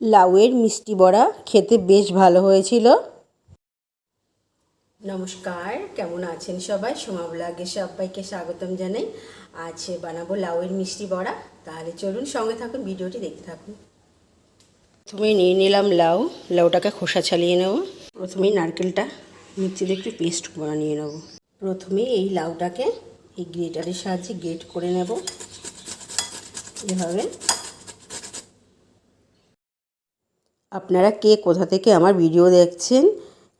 লাউয়ের মিষ্টি বড়া খেতে বেশ ভালো হয়েছিল। নমস্কার, কেমন আছেন সবাই? সোমা ব্লগে সবাইকে স্বাগতম জানাই। আজ বানাবো লাউয়ের মিষ্টি বড়া। তাহলে চলুন সঙ্গে থাকুন, ভিডিওটি দেখতে থাকুন। প্রথমে নিয়ে নিলাম লাউ। লাউটাকে খোসা ছালিয়ে নেব। প্রথমেই নারকেলটা মিক্সিতে একটু পেস্ট বানিয়ে নেব। প্রথমে এই লাউটাকে এই গ্রেটারের সাহায্যে গ্রেট করে নেব। এভাবে আপনারা কে কোথা থেকে আমার ভিডিও দেখছেন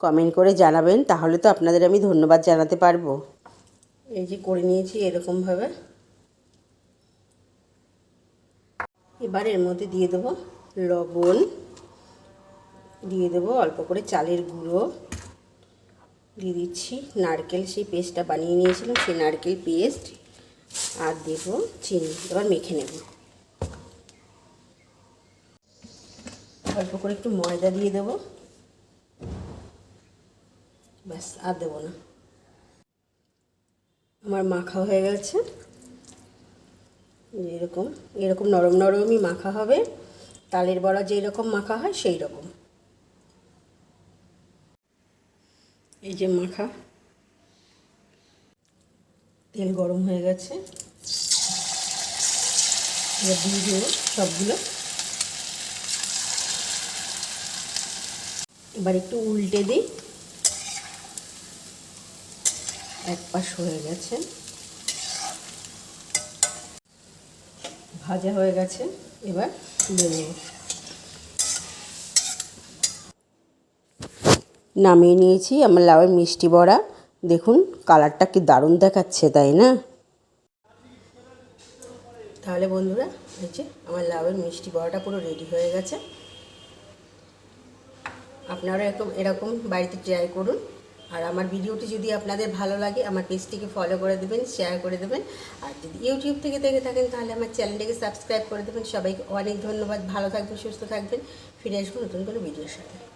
কমেন্ট করে জানাবেন, তাহলে তো আপনাদের আমি ধন্যবাদ জানাতে পারব। এই যে করে নিয়েছি এরকমভাবে। এবার এর মধ্যে দিয়ে দেবো লবণ, দিয়ে দেবো অল্প করে চালের গুঁড়ো। দিয়ে দিচ্ছি নারকেল, সেই পেস্টটা বানিয়ে নিয়েছিলাম, সেই নারকেল পেস্ট। আর দেবো চিনি, এবার মেখে নেব। অল্প করে একটু ময়দা দিয়ে দেবো। ব্যাস, আর দেবো না। আমার মাখা হয়ে গেছে। এরকম এরকম নরম নরমই মাখা হবে। তালের বড়া যেই রকম মাখা হয় সেই রকম এই যে মাখা। তেল গরম হয়ে গেছে। দিয়ে দেবো সবগুলো। এবার একটু উল্টে দিই। এক পাশ হয়ে গেছে। ভাজা হয়ে গেছে, এবার তুলে নেব নামিয়ে নিয়েছি আমার লাউয়ের মিষ্টি বড়া। দেখুন, কালারটা কি দারুণ দেখাচ্ছে, তাই না? তাহলে বন্ধুরা যে আমার লাউয়ের মিষ্টি বড়াটা পুরো রেডি হয়ে গেছে। আপনারা এরকম এরকম বাড়িতে ট্রাই করুন। আর আমার ভিডিওটি যদি আপনাদের ভালো লাগে, আমার পেজটিকে ফলো করে দেবেন শেয়ার করে দেবেন। আর যদি ইউটিউব থেকে দেখে থাকেন, তাহলে আমার চ্যানেলটিকে সাবস্ক্রাইব করে দেবেন। সবাইকে অনেক ধন্যবাদ। ভালো থাকবেন, সুস্থ থাকবেন। ফিরে আসব নতুন কোনো ভিডিওর সাথে।